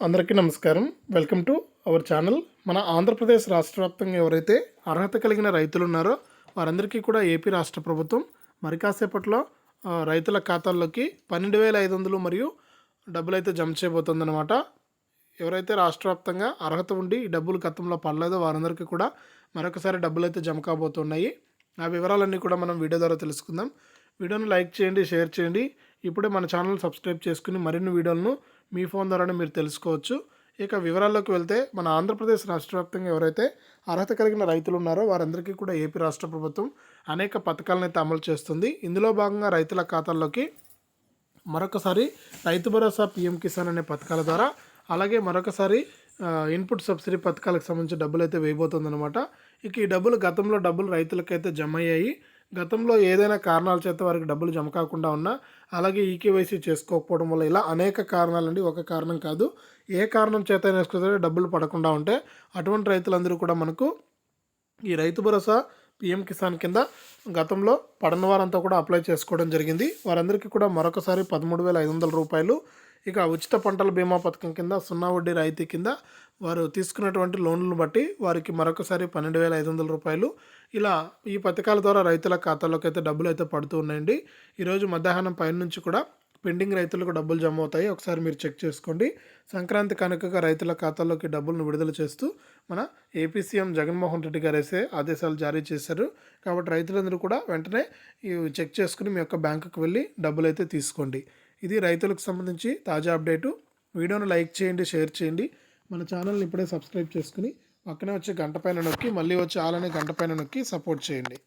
అందరికీ నమస్కారం. Welcome to our channel. మన ఆంధ్రప్రదేశ్ రాష్ట్ర వ్యాప్తంగా ఎవరైతే అర్హత కలిగిన రైతులు ఉన్నారో వారందరికీ కూడా ఏపీ రాష్ట్ర ప్రభుత్వం మరి కాసేపట్లో రైతుల ఖాతాల్లోకి పన్నెండు వేల ఐదు వందలు మరియు డబ్బులు అయితే జమ చేయబోతుందన్నమాట. ఎవరైతే రాష్ట్ర వ్యాప్తంగా అర్హత ఉండి ఈ డబ్బులు గతంలో పడలేదో వారందరికీ కూడా మరొకసారి డబ్బులు అయితే జమ కాబోతున్నాయి. ఆ వివరాలన్నీ కూడా మనం వీడియో ద్వారా తెలుసుకుందాం. వీడియోను లైక్ చేయండి షేర్ చేయండి. ఇప్పుడే మన ఛానల్ సబ్స్క్రైబ్ చేసుకుని మరిన్ని వీడియోలను మీ ఫోన్ ద్వారానే మీరు తెలుసుకోవచ్చు. ఇక వివరాల్లోకి వెళ్తే మన ఆంధ్రప్రదేశ్ రాష్ట్ర వ్యాప్తంగా ఎవరైతే అర్హత కలిగిన రైతులు ఉన్నారో వారందరికీ కూడా ఏపీ రాష్ట్ర ప్రభుత్వం అనేక పథకాలను అయితే అమలు చేస్తుంది. ఇందులో భాగంగా రైతుల ఖాతాల్లోకి మరొకసారి రైతు భరోసా పీఎం కిసాన్ అనే పథకాల ద్వారా అలాగే మరొకసారి ఇన్పుట్ సబ్సిడీ పథకాలకు సంబంధించి డబ్బులు అయితే వేయబోతుందన్నమాట. ఇక ఈ డబ్బులు గతంలో డబ్బులు రైతులకైతే జమ అయ్యాయి. గతంలో ఏదైనా కారణాల చేత వారికి డబ్బులు జమ కాకుండా ఉన్నా అలాగే ఈకేవైసీ చేసుకోకపోవడం వల్ల ఇలా అనేక కారణాలండి. ఒక కారణం కాదు. ఏ కారణం చేత నేర్చుకుంటే డబ్బులు పడకుండా ఉంటే అటువంటి రైతులందరూ కూడా మనకు ఈ రైతు భరోసా పిఎం కిసాన్ కింద గతంలో పడని వారంతా కూడా అప్లై చేసుకోవడం జరిగింది. వారందరికీ కూడా మరొకసారి పదమూడు వేల ఐదు వందల రూపాయలు ఇక ఉచిత పంటల బీమా పథకం కింద సున్నా వడ్డీ రాయితీ కింద వారు తీసుకున్నటువంటి లోన్లను బట్టి వారికి మరొకసారి పన్నెండు వేల ఐదు వందల రూపాయలు. ఇలా ఈ పథకాల ద్వారా రైతుల ఖాతాలోకి అయితే డబ్బులు అయితే పడుతూ ఉన్నాయండి. ఈరోజు మధ్యాహ్నం పైన నుంచి కూడా పెండింగ్ రైతులకు డబ్బులు జమ అవుతాయి. ఒకసారి మీరు చెక్ చేసుకోండి. సంక్రాంతి కనుకగా రైతుల ఖాతాల్లోకి డబ్బులను విడుదల చేస్తూ మన ఏపీ సీఎం జగన్మోహన్ రెడ్డి గారు వేసే ఆదేశాలు జారీ చేశారు. కాబట్టి రైతులందరూ కూడా వెంటనే చెక్ చేసుకుని మీ యొక్క బ్యాంకుకు వెళ్ళి డబ్బులు అయితే తీసుకోండి. ఇది రైతులకు సంబంధించి తాజా అప్డేటు. వీడియోను లైక్ చేయండి షేర్ చేయండి. మన ఛానల్ని ఇప్పుడే సబ్స్క్రైబ్ చేసుకుని పక్కనే వచ్చే గంట పైన నొక్కి మళ్ళీ వచ్చి ఆలనే గంట పైన నొక్కి సపోర్ట్ చేయండి.